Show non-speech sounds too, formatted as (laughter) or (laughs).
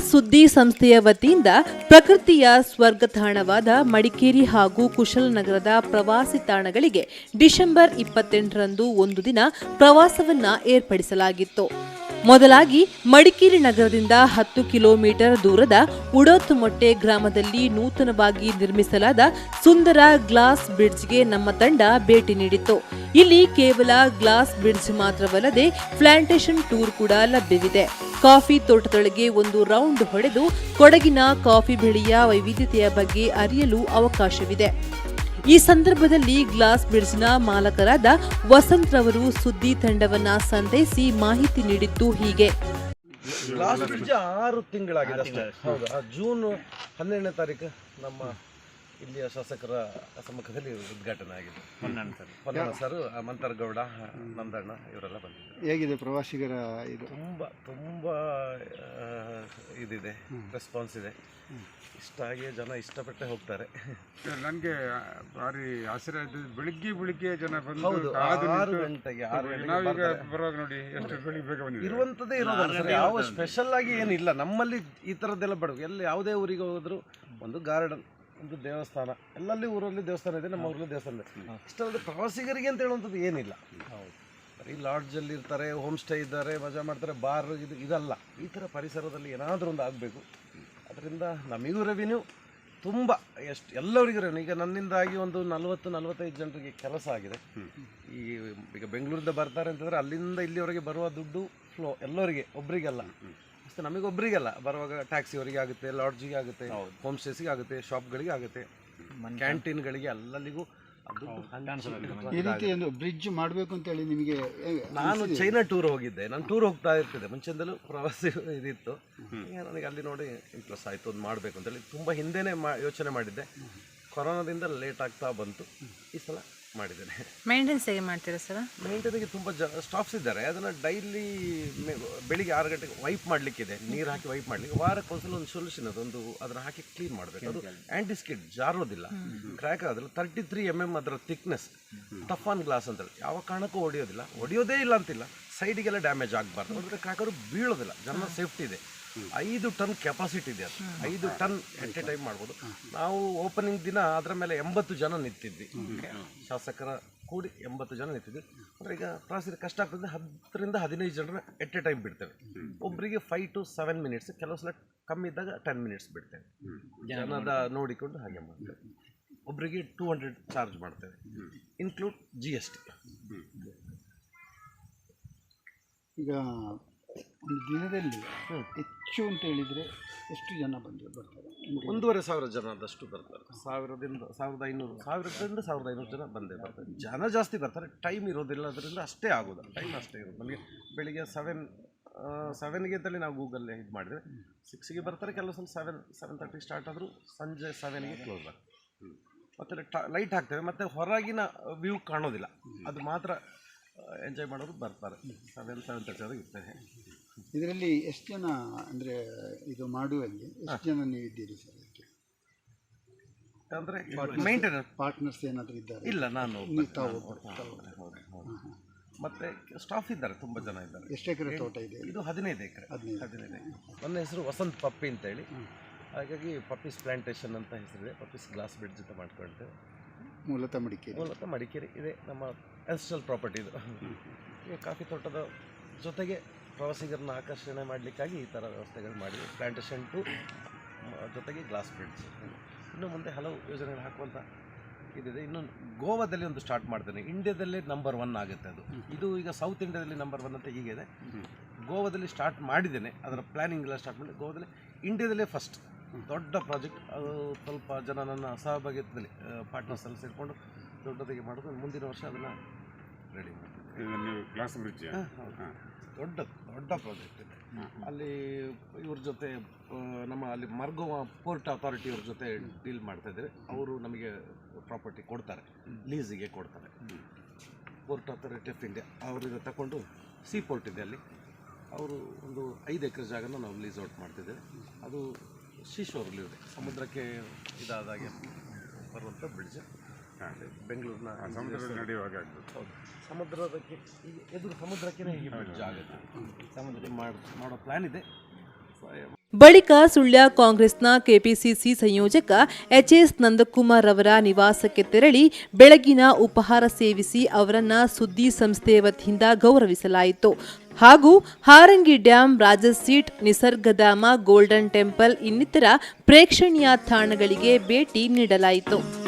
ಸುದ್ದಿ ಸಂಸ್ಥೆಯ ವತಿಯಿಂದ ಪ್ರಕೃತಿಯ ಸ್ವರ್ಗ ತಾಣವಾದ ಮಡಿಕೇರಿ ಹಾಗೂ ಕುಶಲನಗರದ ಪ್ರವಾಸಿ ತಾಣಗಳಿಗೆ ಡಿಸೆಂಬರ್ ಇಪ್ಪತ್ತೆಂಟರಂದು ಒಂದು ದಿನ ಪ್ರವಾಸವನ್ನ ಏರ್ಪಡಿಸಲಾಗಿತ್ತು. ಮೊದಲಾಗಿ ಮಡಿಕೇರಿ ನಗರದಿಂದ ಹತ್ತು ಕಿಲೋಮೀಟರ್ ದೂರದ ಉಡೋತುಮೊಟ್ಟೆ ಗ್ರಾಮದಲ್ಲಿ ನೂತನವಾಗಿ ನಿರ್ಮಿಸಲಾದ ಸುಂದರ ಗ್ಲಾಸ್ ಬ್ರಿಡ್ಜ್ಗೆ ನಮ್ಮ ತಂಡ ಭೇಟಿ ನೀಡಿತ್ತು. ಇಲ್ಲಿ ಕೇವಲ ಗ್ಲಾಸ್ ಬ್ರಿಡ್ಜ್ ಮಾತ್ರವಲ್ಲದೆ ಪ್ಲಾಂಟೇಶನ್ ಟೂರ್ ಕೂಡ ಲಭ್ಯವಿದೆ. ಕಾಫಿ ತೋಟದೊಳಗೆ ಒಂದು ರೌಂಡ್ ಹೊಡೆದು ಕೊಡಗಿನ ಕಾಫಿ ಬೆಳೆಯ ವೈವಿಧ್ಯತೆಯ ಬಗ್ಗೆ ಅರಿಯಲು ಅವಕಾಶವಿದೆ. ಈ ಸಂದರ್ಭದಲ್ಲಿ ಗ್ಲಾಸ್ ಬ್ರಿಡ್ಜ್ನ ಮಾಲಕರಾದ ವಸಂತ್ ರವರು ಸುದ್ದಿ ತಂಡವನ್ನ ಸಂದೇಶಿ ಮಾಹಿತಿ ನೀಡಿದ್ದು ಹೀಗೆ. ಗ್ಲಾಸ್ ಬ್ರಿಡ್ಜ್ ಆರು ತಿಂಗಳಾಗಿದೆ ಜೂನ್ ಹನ್ನೆರಡನೇ ತಾರೀಕು ನಮ್ಮ ಇಲ್ಲಿಯ ಶಾಸಕರ ಸಮ್ಮುಖದಲ್ಲಿ ಉದ್ಘಾಟನೆ ಆಗಿದೆ. ಪೊನ್ನಣ್ಣ ಸರ್ ಮಂತರಗೌಡ ನಂದಣ್ಣ ಇವರೆಲ್ಲ ಬಂದಿದ್ದಾರೆ. ಹೇಗಿದೆ ಪ್ರವಾಸಿಗರ ಇದು? ತುಂಬ ತುಂಬ ಇದಿದೆ ರೆಸ್ಪಾನ್ಸ್ ಇದೆ. ಇಷ್ಟ ಆಗಿ ಜನ ಇಷ್ಟಪಟ್ಟೆ ಹೋಗ್ತಾರೆ. ನನಗೆ ಭಾರಿ ಆಶ್ಚರ್ಯ ಆಯ್ತು. ಬೆಳಿಗ್ಗೆ ಬೆಳಿಗ್ಗೆ ಜನ ಬಂದು ಆರು ಗಂಟೆಗೆ ಆರು ನಾವೀಗ. ಬರುವಾಗ ನೋಡಿ ಎಷ್ಟು ಬೆಳಿಗ್ಗೆ ಬೇಗ ಬಂದಿದೆ ಇರುವಂಥದ್ದೇ ಇರೋದಲ್ಲ ಸರ್ ಯಾವ ಸ್ಪೆಷಲ್ ಆಗಿ ಏನಿಲ್ಲ. ನಮ್ಮಲ್ಲಿ ಈ ಥರದ್ದೆಲ್ಲ ಬಡವು ಎಲ್ಲಿ ಯಾವುದೇ ಊರಿಗೆ ಹೋದರೂ ಒಂದು ಗಾರ್ಡನ್. ಒಂದು ದೇವಸ್ಥಾನ. ಎಲ್ಲಲ್ಲಿ ಊರಲ್ಲಿ ದೇವಸ್ಥಾನ ಇದೆ, ನಮ್ಮ ಊರಲ್ಲಿ ದೇವಸ್ಥಾನ ಇದೆ. ಇಷ್ಟಲ್ಲದೆ ಪ್ರವಾಸಿಗರಿಗೆ ಅಂತ ಹೇಳುವಂಥದ್ದು ಏನಿಲ್ಲ. ಬರೀ ಲಾಡ್ಜಲ್ಲಿ ಇರ್ತಾರೆ, ಹೋಮ್ ಸ್ಟೇ ಇದ್ದಾರೆ, ಮಜಾ ಮಾಡ್ತಾರೆ, ಬಾರ್ ಇದು ಇದಲ್ಲ. ಈ ಥರ ಪರಿಸರದಲ್ಲಿ ಏನಾದರೂ ಒಂದು ಆಗಬೇಕು. ಅದರಿಂದ ನಮಗೂ ರೆವಿನ್ಯೂ ತುಂಬ ಎಷ್ಟು ಎಲ್ಲರಿಗೂ ರೆವಿನ್ಯೂ ಈಗ ನನ್ನಿಂದಾಗಿ ಒಂದು ನಲವತ್ತು, ನಲವತ್ತೈದು ಜನರಿಗೆ ಕೆಲಸ ಆಗಿದೆ. ಈ ಈಗ ಬೆಂಗಳೂರಿಂದ ಬರ್ತಾರೆ ಅಂತಂದರೆ ಅಲ್ಲಿಂದ ಇಲ್ಲಿವರೆಗೆ ಬರುವ ದುಡ್ಡು ಫ್ಲೋ ಎಲ್ಲರಿಗೆ ಒಬ್ಬರಿಗೆಲ್ಲ ಅಷ್ಟೇ ನಮಗೆ ಒಬ್ಬರಿಗೆಲ್ಲ ಬರುವಾಗ ಟ್ಯಾಕ್ಸಿಯವರಿಗೆ ಆಗುತ್ತೆ ಲಾಡ್ಜಿಗೆ ಆಗುತ್ತೆ ಹೋಮ್ ಸ್ಟೇಸಿಗೆ ಆಗುತ್ತೆ ಶಾಪ್ಗಳಿಗೆ ಆಗುತ್ತೆ. ಕ್ಯಾಂಟೀನ್ಗಳಿಗೆ ಎಲ್ಲಲ್ಲಿಗೂ ಅದು ಈ ರೀತಿ ಒಂದು ಬ್ರಿಡ್ಜ್ ಮಾಡಬೇಕು ಅಂತ ಹೇಳಿ ನಿಮಗೆ ನಾನು ಚೈನಾ ಟೂರ್ ಹೋಗಿದ್ದೆ. ನಾನು ಟೂರ್ ಹೋಗ್ತಾ ಇರ್ತಿದ್ದೆ. ಮುಂಚೆಯಿಂದಲೂ ಪ್ರವಾಸಿ (laughs) ಇದಿತ್ತು. ಈಗ ನನಗೆ ಅಲ್ಲಿ ನೋಡಿ ಇಂಟ್ರೆಸ್ಟ್ ಆಯಿತು ಒಂದು ಮಾಡಬೇಕು ಅಂತೇಳಿ ತುಂಬ ಹಿಂದೆನೇ ಮಾ ಯೋಚನೆ ಮಾಡಿದ್ದೆ. ಕೊರೋನಾದಿಂದ ಲೇಟ್ ಆಗ್ತಾ ಬಂತು. ಈ ಸಲ ಮಾಡಿದ್ದೇನೆ. ಮೇಂಟೆನೆನ್ಸ್ ಹೇಗೆ ಮಾಡ್ತೀರಾ ಸರ್? ಮೇಂಟೈನಿಗೆ ತುಂಬ ಜ ಸ್ಟಾಫ್ಸ್ ಇದ್ದಾರೆ. ಅದನ್ನು ಡೈಲಿ ಬೆಳಿಗ್ಗೆ ಆರು ಗಂಟೆಗೆ ವೈಪ್ ಮಾಡಲಿಕ್ಕಿದೆ ನೀರು ಹಾಕಿ ವೈಪ್ ಮಾಡಲಿಕ್ಕೆ. ವಾರಕ್ಕೆ ಒಂದ್ಸಲ ಒಂದು ಸೊಲ್ಯೂಷನ್ ಅದೊಂದು ಅದನ್ನು ಹಾಕಿ ಕ್ಲೀನ್ ಮಾಡಬೇಕು. ಅದು ಆ್ಯಂಟಿಸ್ಕಿಡ್ ಜಾರೋದಿಲ್ಲ. ಕ್ರ್ಯಾಕ್ ಆದ್ರೆ ತರ್ಟಿ ತ್ರೀ ಎಂ ಎಂ ಅದರ ಥಿಕ್ನೆಸ್ ಟಫ್ ಆನ್ ಗ್ಲಾಸ್ ಅಂತೇಳಿ ಯಾವ ಕಾರಣಕ್ಕೂ ಹೊಡೆಯೋದಿಲ್ಲ ಹೊಡೆಯೋದೇ ಇಲ್ಲ ಅಂತಿಲ್ಲ. ಸೈಡಿಗೆಲ್ಲ ಡ್ಯಾಮೇಜ್ ಆಗಬಾರ್ದು. ಅಂದರೆ ಕ್ರ್ಯಾಕರು ಬೀಳೋದಿಲ್ಲ. ಜನರ ಸೇಫ್ಟಿ ಇದೆ. ಐದು ಟನ್ ಕೆಪಾಸಿಟಿ ಇದೆ ಅದು. ಐದು ಟನ್ ಎಟ್ ಎ ಟೈಮ್ ಮಾಡ್ಬೋದು. ನಾವು ಓಪನಿಂಗ್ ದಿನ ಅದರ ಮೇಲೆ ಎಂಬತ್ತು ಜನ ನಿಂತಿದ್ವಿ. ಶಾಸಕರ ಕೂಡಿ ಎಂಬತ್ತು ಜನ ನಿಂತಿದ್ವಿ. ಅಂದರೆ ಈಗ ಪ್ರವಾಸಿಗರಿಗೆ ಕಷ್ಟ ಆಗ್ತದೆ. ಹತ್ತರಿಂದ ಹದಿನೈದು ಜನರ ಎಟ್ ಎ ಟೈಮ್ ಬಿಡ್ತೇವೆ ಒಬ್ಬರಿಗೆ ಫೈವ್ ಟು ಸೆವೆನ್ ಮಿನಿಟ್ಸ್ ಕೆಲವು ಸಲ ಕಮ್ಮಿ ಇದ್ದಾಗ ಟೆನ್ ಮಿನಿಟ್ಸ್ ಬಿಡ್ತೇವೆ. ಜನದ ನೋಡಿಕೊಂಡು ಹಾಗೆ ಮಾಡ್ತೇವೆ. ಒಬ್ಬರಿಗೆ ಟೂ ಹಂಡ್ರೆಡ್ ಚಾರ್ಜ್ ಮಾಡ್ತೇವೆ. ಇನ್ಕ್ಲೂಡ್ ಜಿ ಎಸ್ ಟಿ ಈಗ ಒಂದು ದಿನದಲ್ಲಿ ಹೆಚ್ಚು ಅಂತ ಹೇಳಿದರೆ ಎಷ್ಟು ಜನ ಬಂದು ಬರ್ತಾರೆ? ಒಂದೂವರೆ ಸಾವಿರ ಜನ ಆದಷ್ಟು ಬರ್ತಾರೆ. ಸಾವಿರದಿಂದ ಸಾವಿರದ ಐನೂರು. ಸಾವಿರದಿಂದ ಸಾವಿರದ ಐನೂರು ಜನ ಬಂದೇ ಬರ್ತಾರೆ. ಜನ ಜಾಸ್ತಿ ಬರ್ತಾರೆ ಟೈಮ್ ಇರೋದಿಲ್ಲ ಅದರಿಂದ ಅಷ್ಟೇ ಆಗೋದು. ಟೈಮ್ ಅಷ್ಟೇ ಇರೋದು. ನಮಗೆ ಬೆಳಿಗ್ಗೆ ಸೆವೆನ್ ಸೆವೆನ್ಗೆ ಅಂತಲೇ ನಾವು ಗೂಗಲ್ ಇದು ಮಾಡಿದರೆ ಸಿಕ್ಸಿಗೆ ಬರ್ತಾರೆ ಕೆಲವು ಸಲ ಸೆವೆನ್ ಸೆವೆನ್ ತರ್ಟಿ ಸ್ಟಾರ್ಟ್ ಆದರೂ ಸಂಜೆ ಸೆವೆನ್ಗೆ ಕ್ಲೋಸ್ ಆಗ್ತದೆ ಮತ್ತು ಲೈಟ್ ಹಾಕ್ತೇವೆ ಮತ್ತು ಹೊರಗಿನ ವ್ಯೂ ಕಾಣೋದಿಲ್ಲ. ಅದು ಮಾತ್ರ ಎಂಜಾಯ್ ಮಾಡೋರು ಬರ್ತಾರೆ. ಸೆವೆನ್ ಸೆವೆನ್ ತರ್ಟಿ ಇರ್ತೇವೆ. ಇದರಲ್ಲಿ ಎಷ್ಟು ಜನ ಅಂದರೆ ಇದು ಮಾಡುವಲ್ಲಿ ಎಷ್ಟು ಜನ ನೀವು ಇದ್ದೀರಿ ಸರ್ ಅದಕ್ಕೆ ಅಂದರೆ ಮೇಂಟೆನೆನ್ಸ್ ಪಾರ್ಟ್ನರ್ಸ್ ಏನಾದರೂ ಇದ್ದಾರೆ? ಇಲ್ಲ ನಾನು ನೀವು ತಾವು. ಮತ್ತೆ ಸ್ಟಾಫ್ ಇದ್ದಾರೆ ತುಂಬ ಜನ ಇದ್ದಾರೆ. ಎಷ್ಟು ಎಕರೆ ತೋಟ ಇದೆ? ಇದು ಹದಿನೈದು ಎಕರೆ. ಹದಿನೈದು. ಹದಿನೈದು ಎಕರೆ. ನನ್ನ ಹೆಸರು ವಸಂತ್ ಪಪ್ಪಿ ಅಂತ ಹೇಳಿ ಹಾಗಾಗಿ ಪಪ್ಪೀಸ್ ಪ್ಲಾಂಟೇಶನ್ ಅಂತ ಹೆಸರಿದೆ. ಪಪ್ಪೀಸ್ ಗ್ಲಾಸ್ ಬ್ರಿಡ್ಜ್ ಅಂತ ಮಾಡ್ಕೊಳ್ತೇವೆ ಮೂಲತಃ ಮಡಿಕೇರಿ. ಮೂಲತಃ ಮಡಿಕೇರಿ. ಇದೆ ನಮ್ಮ ಎಸ್ಟಲ್ ಪ್ರಾಪರ್ಟಿ ಇದು. ಈ ಕಾಫಿ ತೋಟದ ಜೊತೆಗೆ ಪ್ರವಾಸಿಗರನ್ನ ಆಕರ್ಷಣೆ ಮಾಡಲಿಕ್ಕಾಗಿ ಈ ಥರ ವ್ಯವಸ್ಥೆಗಳು ಮಾಡಿ ಪ್ಲಾಂಟೇಶನ್ ಟು ಜೊತೆಗೆ ಗ್ಲಾಸ್ ಬ್ರಿಡ್ಜ್ ಇನ್ನು ಮುಂದೆ ಹಲವು ಯೋಜನೆಗಳು ಹಾಕುವಂಥ ಇದಿದೆ. ಇನ್ನು ಗೋವಾದಲ್ಲಿ ಒಂದು ಸ್ಟಾರ್ಟ್ ಮಾಡ್ತೇನೆ. ಇಂಡಿಯಾದಲ್ಲೇ ನಂಬರ್ ಒನ್ ಆಗುತ್ತೆ ಅದು. ಇದು ಈಗ ಸೌತ್ ಇಂಡಿಯಾದಲ್ಲಿ ನಂಬರ್ ಒನ್ ಅಂತ ಹೀಗಿದೆ. ಗೋವಾದಲ್ಲಿ ಸ್ಟಾರ್ಟ್ ಮಾಡಿದ್ದೇನೆ. ಅದರ ಪ್ಲಾನಿಂಗ್ ಎಲ್ಲ ಸ್ಟಾರ್ಟ್ ಮಾಡಿ ಗೋವಾದಲ್ಲಿ ಇಂಡಿಯಾದಲ್ಲೇ ಫಸ್ಟ್ ದೊಡ್ಡ ಪ್ರಾಜೆಕ್ಟ್. ಅದು ಸ್ವಲ್ಪ ಜನ ನನ್ನ ಸಹಭಾಗಿತ್ವದಲ್ಲಿ ಪಾರ್ಟ್ನರ್ಸ್ ಎಲ್ಲ ಸೇರಿಕೊಂಡು ದೊಡ್ಡದಾಗಿ ಮಾಡೋದು. ಮುಂದಿನ ವರ್ಷ ಅದನ್ನು ರೆಡಿ ಮಾಡ್ತೀವಿ. ದೊಡ್ಡ ದೊಡ್ಡ ಪ್ರಾಜೆಕ್ಟ್ ಇದೆ. ಅಲ್ಲಿ ಇವ್ರ ಜೊತೆ ನಮ್ಮ ಅಲ್ಲಿ ಮರ್ಗೋವಾ ಪೋರ್ಟ್ ಅಥಾರಿಟಿ ಅವ್ರ ಜೊತೆ ಡೀಲ್ ಮಾಡ್ತಾ ಇದ್ದೇವೆ. ಅವರು ನಮಗೆ ಪ್ರಾಪರ್ಟಿ ಕೊಡ್ತಾರೆ. ಲೀಸಿಗೆ ಕೊಡ್ತಾರೆ. ಪೋರ್ಟ್ ಅಥಾರಿಟಿ ಆಫ್ ಇಂಡಿಯಾ ಅವರಿಂದ ತಗೊಂಡು ಸೀ ಪೋರ್ಟ್ ಇದೆ ಅಲ್ಲಿ. ಅವರು ಒಂದು ಐದು ಎಕರೆ ಜಾಗನ ನಾವು ಲೀಸ್ ಔಟ್ ಮಾಡ್ತಿದ್ದೇವೆ. ಅದು ಶೀಶೋರಲ್ಲಿ ಇದೆ ಸಮುದ್ರಕ್ಕೆ ಇದಾದಾಗೆ ಬರುವಂಥ ಬ್ರಿಡ್ಜ್ ಬೆಂಗಳೂರಿನ ಸಮುದ್ರದಲ್ಲಿ ನಡೆಯುವಾಗ ಹೌದು. ಸಮುದ್ರದಕ್ಕೆ ಈ ಎದುರು ಸಮುದ್ರಕ್ಕೆ ಈ ಬ್ರಿಡ್ಜ್ ಆಗುತ್ತೆ. ಸಮುದ್ರ ಮಾಡಿ ಮಾಡೋ ಪ್ಲ್ಯಾನ್ ಇದೆ. ಬಳಿಕ ಸುಳ್ಯ ಕಾಂಗ್ರೆಸ್ನ ಕೆಪಿಸಿಸಿ ಸಂಯೋಜಕ ಎಚ್ಎಸ್ ನಂದಕುಮಾರ್ ಅವರ ನಿವಾಸಕ್ಕೆ ತೆರಳಿ ಬೆಳಗಿನ ಉಪಹಾರ ಸೇವಿಸಿ ಅವರನ್ನ ಸುದ್ದಿ ಸಂಸ್ಥೆಯ ವತಿಯಿಂದ ಗೌರವಿಸಲಾಯಿತು. ಹಾಗೂ Harangi dam Rajaseat Nisargadhama golden temple ಇನ್ನಿತರ ಪ್ರೇಕ್ಷಣೀಯ ತಾಣಗಳಿಗೆ ಭೇಟಿ ನೀಡಲಾಯಿತು.